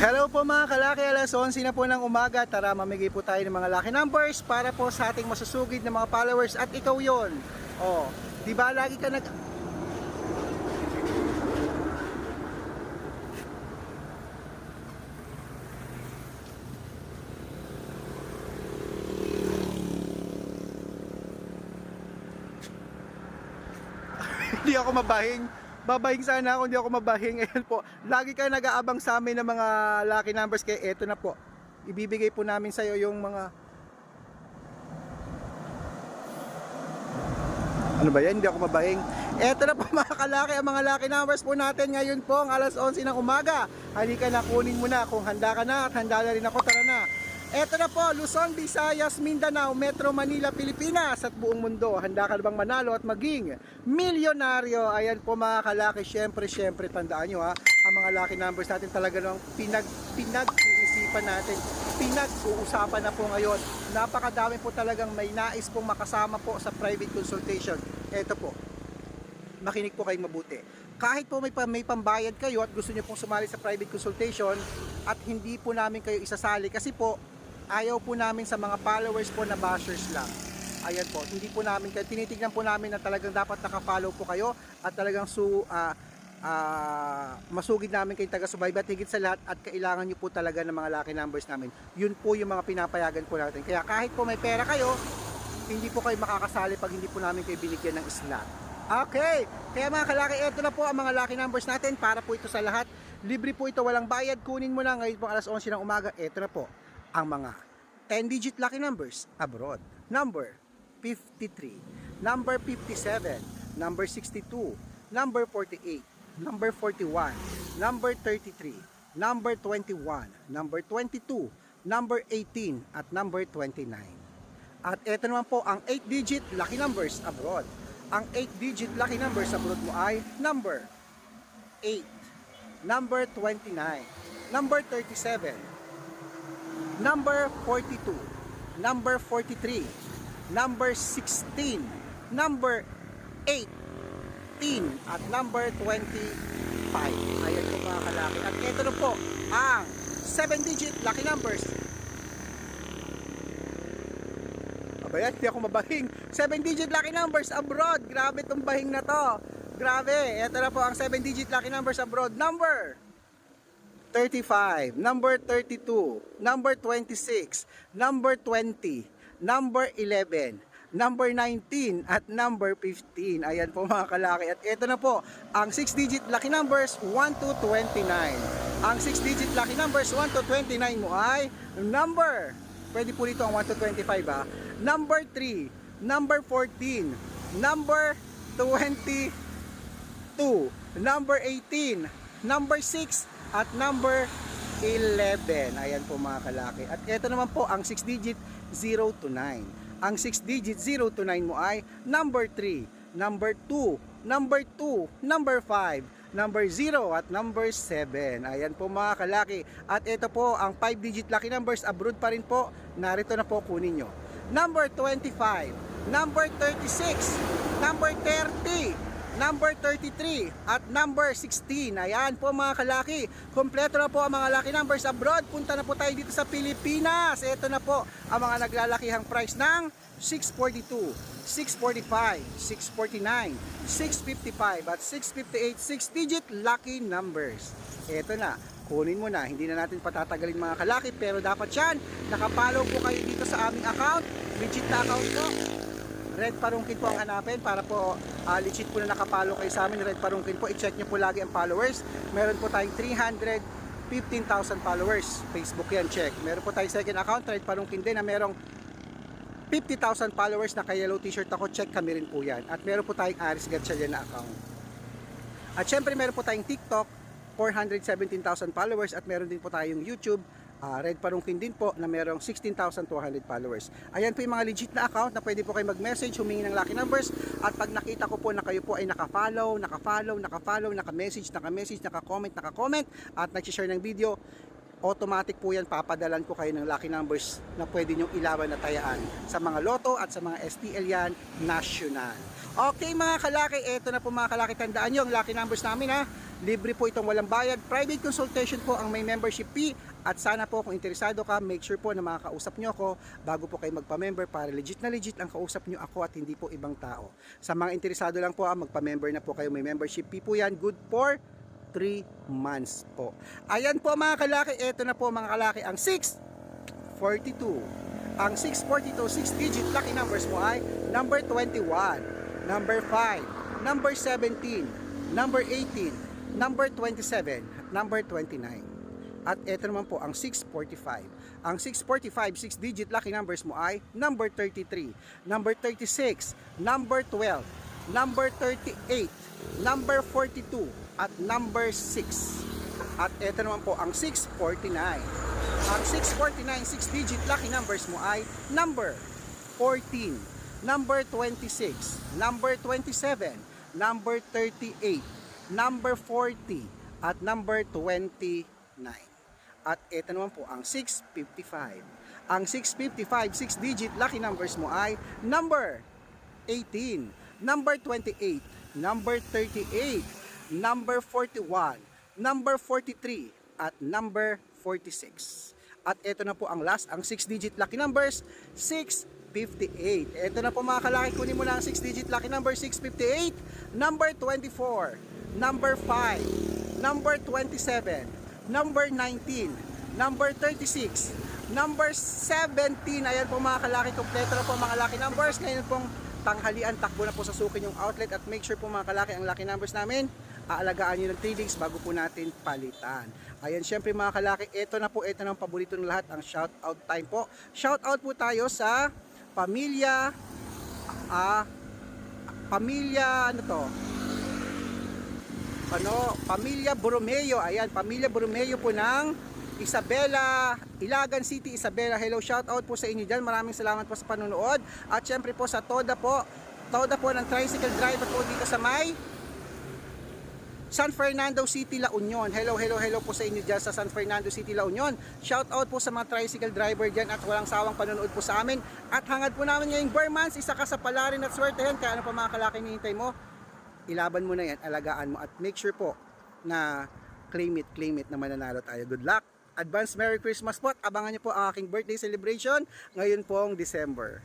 Hello po mga kalaki, alas 11 na po ng umaga. Tara, mamigay po tayo ng mga lucky numbers para po sa ating masusugid na mga followers at ikaw yon. Oh, di ba lagi ka nag... hindi ako mabahing. Babahing sana ako, hindi ako mabahing. Ayan po. Lagi kayo nag-aabang sa amin ng mga lucky numbers. Kaya eto na po. Ibibigay po namin sa iyo yung mga... Ano ba yan? Hindi ako mabahing. Eto na po mga kalaki. Ang mga lucky numbers po natin ngayon po. Ang alas 11 ng umaga. Halika na, kunin mo na. Kung handa ka na at handa na rin ako, tara na. Eto na po, Luzon, Visayas, Mindanao, Metro Manila, Pilipinas at buong mundo. Handa ka bang manalo at maging milyonaryo? Ayan po mga kalaki, syempre, syempre, tandaan nyo ha. Ang mga lucky numbers natin talaga nang pinag, pinag-iisipan natin. Pinag-uusapan na po ngayon. Napakadami po talagang may nais pong makasama po sa private consultation. Eto po, makinig po kayong mabuti. Kahit po may, may pambayad kayo at gusto niyo pong sumali sa private consultation at hindi po namin kayo isasali kasi po ayaw po namin sa mga followers po na bashers lang. Ayan po, hindi po namin tinitignan po namin na talagang dapat nakafollow po kayo at talagang su, ah, ah, masugid namin kayong taga-subaybay at higit sa lahat at kailangan nyo po talaga ng mga lucky numbers namin. Yun po yung mga pinapayagan po natin. Kaya kahit po may pera kayo, hindi po kayo makakasali pag hindi po namin kayo binigyan ng slot. Okay, kaya mga kalaki, ito na po ang mga lucky numbers natin para po ito sa lahat. Libre po ito, walang bayad. Kunin mo na ngayon po alas 11 ng umaga. Ito na po ang mga 10-digit lucky numbers abroad. Number 53, number 57, number 62, number 48, number 41, number 33, number 21, number 22, number 18, at number 29. At ito naman po ang 8-digit lucky numbers abroad. Ang 8-digit lucky numbers abroad mo ay number 8, number 29, number 37, number 42, number 43, number 16, number 18, at number 25. Ayan po mga kalaki. At ito na po ang 7-digit lucky numbers Abayan, hindi ako mabahing. 7-digit lucky numbers abroad. Grabe tong bahing na to. Grabe. Ito na po ang 7-digit lucky numbers abroad. Number 35, number 32, number 26, number 20, number 11, number 19, at number 15. Ayan po mga kalaki. At ito na po, ang 6-digit lucky numbers 1 to 29. Ang 6-digit lucky numbers 1 to 29 mo ay number, pwede po dito ang 1 to 25 ha, number 3, number 14, number 22, number 18, number 6, at number 11. Ayan po mga kalaki. At ito naman po ang 6 digit 0 to 9. Ang 6 digit 0 to 9 mo ay number 3, number 2, number 2, number 5, number 0 at number 7. Ayan po mga kalaki. At ito po ang 5 digit lucky numbers abroad pa rin po. Narito na po kunin nyo. Number 25, number 36, number 30, number 33 at number 16. Ayan po mga kalaki. Kompleto na po ang mga lucky numbers abroad. Punta na po tayo dito sa Pilipinas. Ito na po ang mga naglalakihang price ng 642, 645, 649, 655 at 658 6-digit lucky numbers. Ito na. Kunin mo na. Hindi na natin patatagalin mga kalaki pero dapat yan. Nakapollow po kayo dito sa aming account. Legit account po. Red Parungkin po ang hanapin para po ah, legit po na nakapalo kayo sa amin. Red Parungkin po, i-check nyo po lagi ang followers. Meron po tayong 315,000 followers. Facebook yan, check. Meron po tayong second account, Red Parungkin din na merong 50,000 followers na kay yellow t-shirt ako, check kami rin po yan. At meron po tayong Aris Gatchalian na account. At syempre meron po tayong TikTok, 417,000 followers at meron din po tayong YouTube, ah, Red Parungkin din po na merong 16,200 followers. Ayan po yung mga legit na account na pwede po kayo mag-message, humingi ng lucky numbers at pag nakita ko po na kayo po ay naka-follow, naka-follow, naka-follow, naka-message, naka-message, naka-comment, naka-comment at nag-share ng video, automatic po yan papadalan ko kayo ng lucky numbers na pwede nyong ilaban na tayaan sa mga loto at sa mga STL yan national. Okay mga kalaki, eto na po mga kalaki, tandaan nyo ang lucky numbers namin ha. Libre po itong walang bayad. Private consultation po ang may membership fee. At sana po kung interesado ka, make sure po na makakausap nyo ako bago po kayo magpa-member para legit na legit ang kausap nyo ako at hindi po ibang tao. Sa mga interesado lang po, ah, magpa-member na po kayo. May membership fee po yan. Good for 3 months po. Ayan po mga kalaki. Ito na po mga kalaki ang 642. Ang 642, 6 digit lucky numbers mo ay number 21, number 5, number 17, number 18, number 27, number 29. At ito naman po ang 645. Ang 645, 6 digit lucky numbers mo ay number 33, number 36, number 12, number 38, number 42, at number 6. At ito naman po ang 649. Ang 649, 6 digit lucky numbers mo ay number 14, number 26, number 27, number 38, number 40, at number 29. At ito naman po ang 655. Ang 655, 6 digit lucky numbers mo ay number 18, number 28, number 38, number 41, number 43, at number 46. At ito na po ang last, ang 6 digit lucky numbers, 658. Ito na po mga kalaki, kunin mo na ang 6 digit lucky number, 658, number 24, number 5, number 27, number 19, number 36, number 17. Ayan po mga kalaki, kompleto na po mga lucky numbers. Ngayon pong tanghalian, takbo na po sa sukin yung outlet at make sure po mga kalaki ang lucky numbers namin aalagaan nyo ng 3 days bago po natin palitan. Ayan, syempre mga kalaki, ito na po, ito na ang paborito ng lahat, ang shout out time po. Shout out po tayo sa pamilya, ah, pamilya, ano to? Ano, pamilya Borromeo, ayan, pamilya Borromeo po ng Isabela, Ilagan City, Isabela. Hello, shout out po sa inyo dyan. Maraming salamat po sa panonood. At syempre po sa Toda po, Toda po ng tricycle driver po dito sa may San Fernando City, La Union. Hello, hello, hello po sa inyo dyan sa San Fernando City, La Union. Shout out po sa mga tricycle driver dyan at walang sawang panonood po sa amin. At hangad po namin ngayong Burmans, isa ka sa palarin at swertehan. Kaya ano pa mga kalaki hinihintay mo, ilaban mo na yan, alagaan mo at make sure po na claim it, claim it na mananalo tayo. Good luck! Advance Merry Christmas po at abangan niyo po ang aking birthday celebration ngayon pong December.